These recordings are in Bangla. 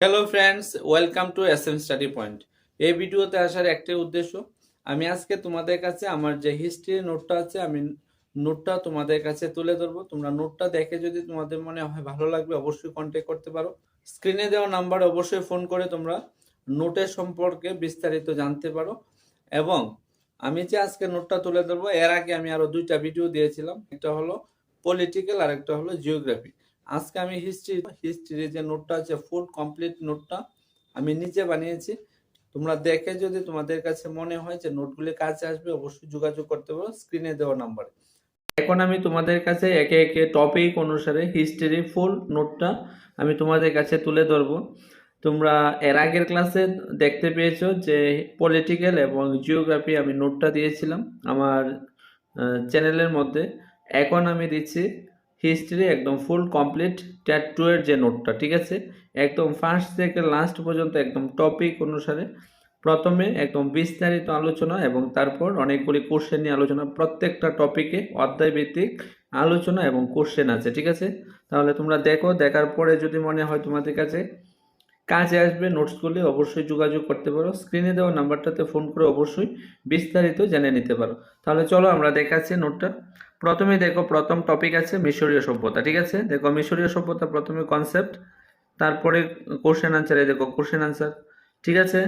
Hello friends welcome to S M study point এই ভিডিওতে আসার একটাই উদ্দেশ্য, আমি আজকে তোমাদের কাছে আমার যে হিস্ট্রি নোটটা আছে, আমি নোটটা তোমাদের কাছে তুলে ধরবো। তোমরা নোটটা দেখে যদি তোমাদের মনে হয় ভালো লাগবে, অবশ্যই কন্ট্যাক্ট করতে পারো। স্ক্রিনে দেওয়া নাম্বারে অবশ্যই ফোন করে তোমরা নোটের সম্পর্কে বিস্তারিত জানতে পারো। এবং আমি যে আজকে নোটটা তুলে ধরবো, এর আগে আমি আরও দুইটা ভিডিও দিয়েছিলাম। একটা হলো পলিটিক্যাল আর একটা হলো জিওগ্রাফি আজকে আমি হিস্ট্রি হিস্ট্রির যে নোটটা আছে ফুল কমপ্লিট নোটটা আমি নিজে বানিয়েছি। তোমরা দেখে যদি তোমাদের কাছে মনে হয় যে নোটগুলি কাছে আসবে, অবশ্যই যোগাযোগ করতে পারো স্ক্রিনে দেওয়া নাম্বারে এখন আমি তোমাদের কাছে একে একে টপিক অনুসারে হিস্ট্রি ফুল নোটটা আমি তোমাদের কাছে তুলে ধরবো। তোমরা এর আগের ক্লাসে দেখতে পেয়েছ যে পলিটিক্যাল এবং জিওগ্রাফি আমি নোটটা দিয়েছিলাম আমার চ্যানেলের মধ্যে। এখন আমি দিচ্ছি হিস্ট্রি একদম ফুল কমপ্লিট ট্যাট টু এর যে নোটটা ঠিক আছে? একদম ফার্স্ট থেকে লাস্ট পর্যন্ত একদম টপিক অনুসারে প্রথমে একদম বিস্তারিত আলোচনা এবং তারপর অনেকগুলি কোশ্চেন নিয়ে আলোচনা, প্রত্যেকটা টপিকে অধ্যায় ভিত্তিক আলোচনা এবং কোশ্চেন আছে, ঠিক আছে? তাহলে তোমরা দেখো, দেখার পরে যদি মনে হয় তোমাদের কাছে কাজে আসবে নোটসগুলি অবশ্যই যোগাযোগ করতে পারো। স্ক্রিনে দেওয়া নাম্বারটাতে ফোন করে অবশ্যই বিস্তারিত জেনে নিতে পারো। তাহলে চলো আমরা দেখাচ্ছি নোটটা প্রথমে দেখো প্রথম টপিক আছে মিশরীয় সভ্যতা, ঠিক আছে? দেখো মিশরীয় সভ্যতা প্রথমে কনসেপ্ট তারপরে কোশ্চেন আনসারে দেখো কোশ্চেন আনসার ঠিক আছে?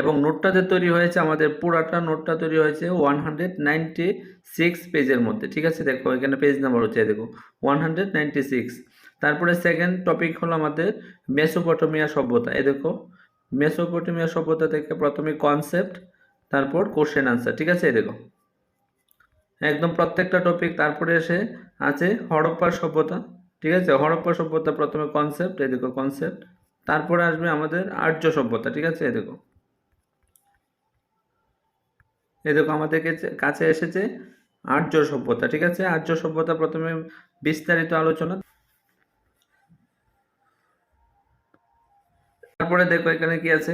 এবং নোটটা যে তৈরি হয়েছে, আমাদের পুরাটা নোটটা তৈরি হয়েছে ওয়ান হান্ড্রেড নাইনটি সিক্স পেজের মধ্যে, ঠিক আছে? দেখো এখানে পেজ নাম্বার হচ্ছে দেখো ওয়ান হান্ড্রেড নাইনটি সিক্স তারপরে সেকেন্ড টপিক হলো আমাদের মেসোপটেমিয়া সভ্যতা এ দেখো, মেসোপটেমিয়া সভ্যতা থেকে প্রথমে কনসেপ্ট তারপর কোশ্চেন আনসার ঠিক আছে? এই দেখো একদম প্রত্যেকটা টপিক তারপরে এসে আছে হরপ্পা সভ্যতা, ঠিক আছে? হরপ্পা সভ্যতা প্রথমে কনসেপ্ট এই দেখো কনসেপ্ট তারপরে আসবে আমাদের আর্য সভ্যতা, ঠিক আছে? এই দেখো। এই দেখো আমাদের কাছে এসেছে আর্য সভ্যতা, ঠিক আছে? আর্য সভ্যতা প্রথমে বিস্তারিত আলোচনা। তারপরে দেখো এখানে কি আছে?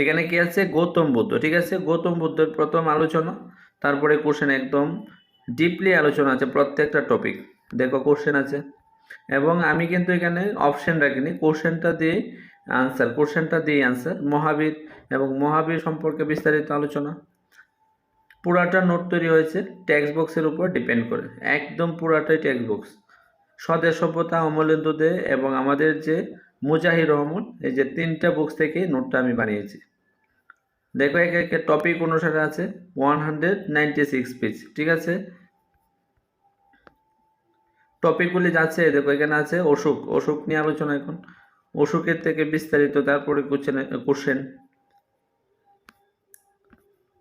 এখানে কি আছে? গৌতম বুদ্ধ, ঠিক আছে? গৌতম বুদ্ধের প্রথম আলোচনা, তারপরে কোশ্চেন একদম ডিপলি আলোচনা আছে প্রত্যেকটা টপিক দেখো কোশ্চেন আছে। এবং আমি কিন্তু এখানে অপশন রাখিনি। কোশ্চেনটা দিয়ে আনসার কোশ্চেনটা দিয়ে আনসার মহাবীর এবং মহাবীর সম্পর্কে বিস্তারিত আলোচনা। পুরাটা নোট তৈরি হয়েছে টেক্সট বক্সের উপর ডিপেন্ড করে। একদম পুরাটাই টেক্সট বক্স স্বদেশ সভ্যতা, অমলেন্দু দে এবং আমাদের যে মুজাহির রহমান, এই যে তিনটা বুকস থেকে নোটটা আমি বানিয়েছি। দেখো, একে একে টপিক অনুসারে আছে one hundred ninety six page ঠিক আছে? টপিকগুলি যাচ্ছে, দেখো, এখানে আছে অসুখ অসুখ নিয়ে আলোচনা এখন। অসুখের থেকে বিস্তারিত, তারপরে কোশ্চেন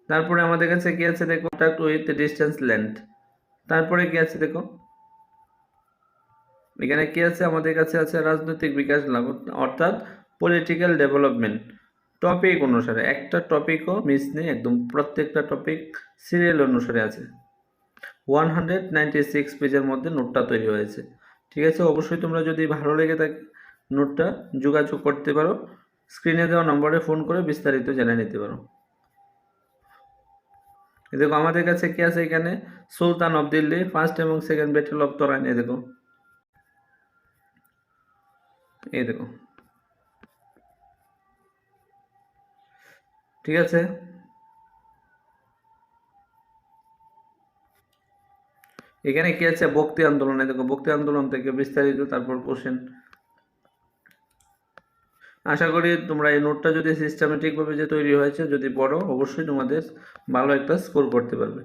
তারপরে আমাদের কাছে কি আছে, দেখো কন্ট্যাক্ট উইথ ডিস্টেন্স লেন্থ তারপরে কি আছে, দেখো? এখানে কি আছে? আমাদের কাছে আছে রাজনৈতিক বিকাশ লাভ, অর্থাৎ পলিটিক্যাল ডেভেলপমেন্ট টপিক অনুসারে। একটা টপিকও মিস নেই, একদম প্রত্যেকটা টপিক সিরিয়াল অনুসারে আছে। ওয়ান হান্ড্রেড নাইনটি সিক্স পেজের মধ্যে নোটটা তৈরি হয়েছে। ঠিক আছে? অবশ্যই তোমরা যদি ভালো লেগে থাকে নোটটা, যোগাযোগ করতে পারো। স্ক্রিনে দেওয়া নম্বরে ফোন করে বিস্তারিত জেনে নিতে পারো। দেখো, আমাদের কাছে কি আছে এখানে? সুলতান অফ দিল্লি ফার্স্ট এবং সেকেন্ড ব্যাটেল অফ তরাইন দেখো। এই দেখো। ঠিক আছে? এখানে কি আছে? ভক্তি আন্দোলন। দেখো, ভক্তি আন্দোলন থেকে বিস্তারিত তারপর কোশ্চেন আশা করি তোমরা এই নোটটা যদি সিস্টেমেটিকভাবে যে তৈরি হয়েছে, যদি পড়ো, অবশ্যই তোমাদের ভালো একটা স্কোর করতে পারবে।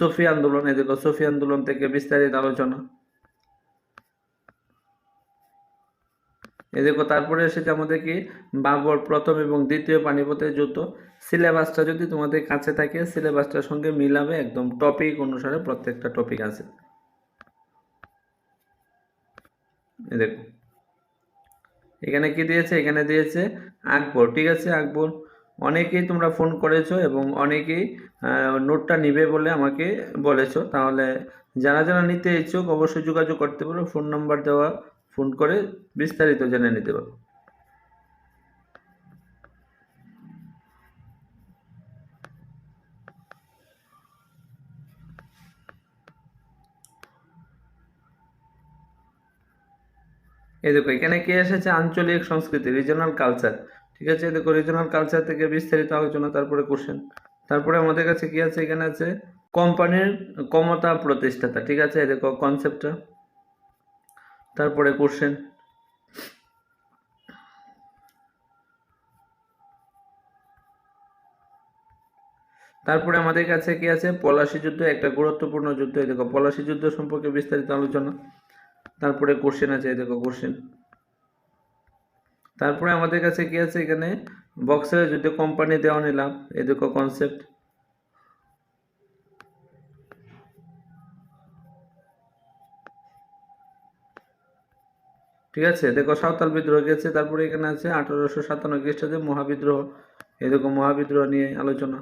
সফি আন্দোলন, এই দেখো, সফি আন্দোলন থেকে বিস্তারিত আলোচনা। এই দেখো, তারপরে এসেছে আমাদের কি বাবর প্রথম এবং দ্বিতীয় পানিপথের যুদ্ধ। সিলেবাসটা যদি তোমাদের কাছে থাকে, সিলেবাসটার সঙ্গে মিলাবে একদম টপিক অনুসারে প্রত্যেকটা টপিক আছে। এই দেখো, এখানে কি দিয়েছে? এখানে দিয়েছে আকবর, ঠিক আছে আকবর? অনেকেই তোমরা ফোন করেছ এবং অনেকেই নোটটা নিবে বলে আমাকে বলেছ। তাহলে যারা যারা নিতে ইচ্ছুক অবশ্যই যোগাযোগ করতে পারো। ফোন নাম্বার দেওয়া ফোন করে বিস্তারিত জেনে নিতে পারো এই দেখো, এখানে কি এসেছে? আঞ্চলিক সংস্কৃতি রিজনাল কালচার ঠিক আছে? দেখো রিজনাল কালচার থেকে বিস্তারিত আলোচনা, তারপরে কোশ্চেন তারপরে আমাদের কাছে কি আছে? এখানে আছে কোম্পানির ক্ষমতা প্রতিষ্ঠাতা। ঠিক আছে? দেখো কনসেপ্টটা তারপরে কোশ্চেন তারপরে আমাদের কাছে কি আছে? পলাশি যুদ্ধ একটা গুরুত্বপূর্ণ যুদ্ধ। এই দেখো, পলাশি যুদ্ধ সম্পর্কে বিস্তারিত আলোচনা। তারপরে কোশ্চেন আছে, এই দেখো কোশ্চেন তারপরে আমাদের কাছে কি আছে এখানে? বক্সের যুদ্ধে কোম্পানি দেওয়া নিলাম। এই দেখো কনসেপ্ট ঠিক আছে? দেখো, সাঁওতাল বিদ্রোহ গেছে, তারপরে এখানে আছে আঠারোশো সাতান্ন খ্রিস্টাব্দে মহাবিদ্রোহ। এই দেখো, মহাবিদ্রোহ নিয়ে আলোচনা।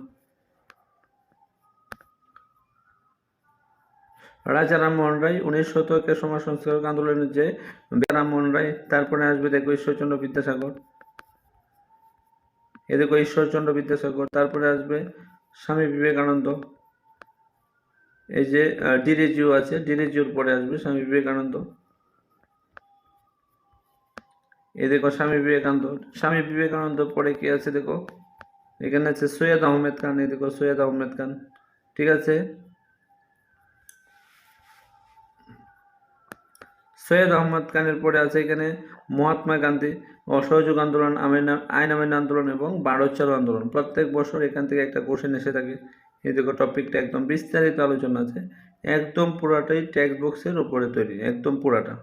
রাজা রামমোহন রায় উনিশ শতকের সমাজ সংস্কারক আন্দোলনের যে রামমোহন রায়, তারপরে আসবে দেখো ঈশ্বরচন্দ্র বিদ্যাসাগর। এ দেখো, ঈশ্বরচন্দ্র বিদ্যাসাগর, তারপরে আসবে স্বামী বিবেকানন্দ। এই যে ডিরেজিউ আছে ডিরেজিউর পরে আসবে স্বামী বিবেকানন্দ। এই দেখো, স্বামী বিবেকানন্দ। স্বামী বিবেকানন্দ পরে কি আছে দেখো? এখানে আছে সৈয়দ আহমেদ খান, এই দেখো সৈয়দ আহমেদ খান। ঠিক আছে? সৈয়দ আহমদ খানের পরে আছে এখানে মহাত্মা গান্ধী, অসহযোগ আন্দোলন আইন আমিন আন্দোলন এবং ভারত ছাড়ো আন্দোলন। প্রত্যেক বছর এখান থেকে একটা কোশ্চেন এসে থাকে। এই দেখো টপিকটা একদম বিস্তারিত আলোচনা আছে। একদম পুরাটাই টেক্সট বক্সের উপরে তৈরি, একদম পুরাটা।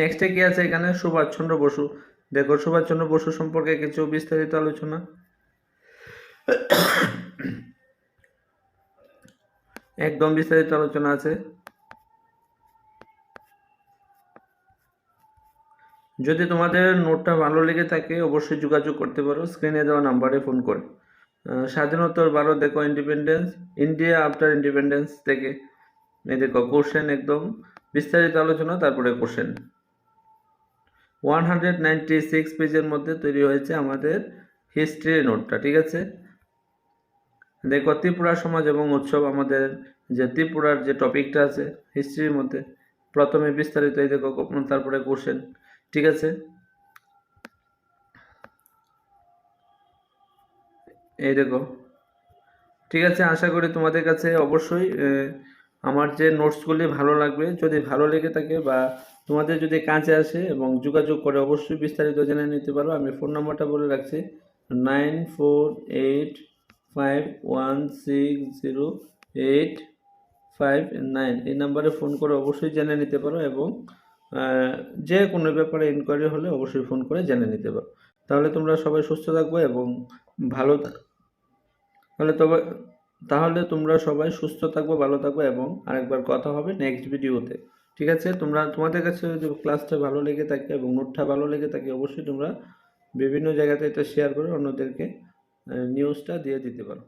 নেক্সটে কি আছে এখানে? সুভাষচন্দ্র বসু। দেখো, সুভাষচন্দ্র বসু সম্পর্কে কিছু বিস্তারিত আলোচনা। একদম বিস্তারিত আলোচনা আছে। যদি তোমাদের নোটটা ভালো লেগে থাকে, অবশ্যই যোগাযোগ করতে পারো। স্ক্রিনে দেওয়া নাম্বারে ফোন করে। স্বাধীনতার ভারত দেখো ইন্ডিপেন্ডেন্স ইন্ডিয়া আফটার ইন্ডিপেন্ডেন্স থেকে। এই দেখো কোশ্চেন একদম বিস্তারিত আলোচনা, তারপরে question one hundred ninety six পেজের মধ্যে তৈরি হয়েছে আমাদের হিস্ট্রি নোটটা, ঠিক আছে? দেখো, ত্রিপুরা সমাজ এবং উৎসব আমাদের যে ত্রিপুরার যে টপিকটা আছে হিস্ট্রির মধ্যে, প্রথমে বিস্তারিত এই দেখো তারপরে কোশ্চেন, ঠিক আছে? এই দেখো, ঠিক আছে, আশা করি তোমাদের কাছে অবশ্যই আমার যে নোটসগুলি ভালো লাগবে, যদি ভালো লেগে থাকে বা তোমাদের যদি কাজে আসে এবং যোগাযোগ করে অবশ্যই বিস্তারিত জেনে নিতে পারো, আমি ফোন নাম্বারটা বলে রাখছি। Nine four eight five one six zero eight five nine এই নাম্বারে ফোন করে অবশ্যই জেনে নিতে পারো এবং যে কোনো ব্যাপারে ইনকোয়ারি হলে অবশ্যই ফোন করে জেনে নিতে পারো। তাহলে তোমরা সবাই সুস্থ থাকবে এবং ভালো তাহলে তবে, তাহলে তোমরা সবাই সুস্থ থাকবে, ভালো থাকবে এবং আরেকবার কথা হবে নেক্সট ভিডিওতে ঠিক আছে? তোমরা, তোমাদের কাছে ক্লাসটা ভালো লেগে থাকে এবং নোটটা ভালো লেগে থাকে, অবশ্যই তোমরা বিভিন্ন জায়গাতে এটা শেয়ার করে অন্যদেরকে নিউজটা দিয়ে দিতে পারো।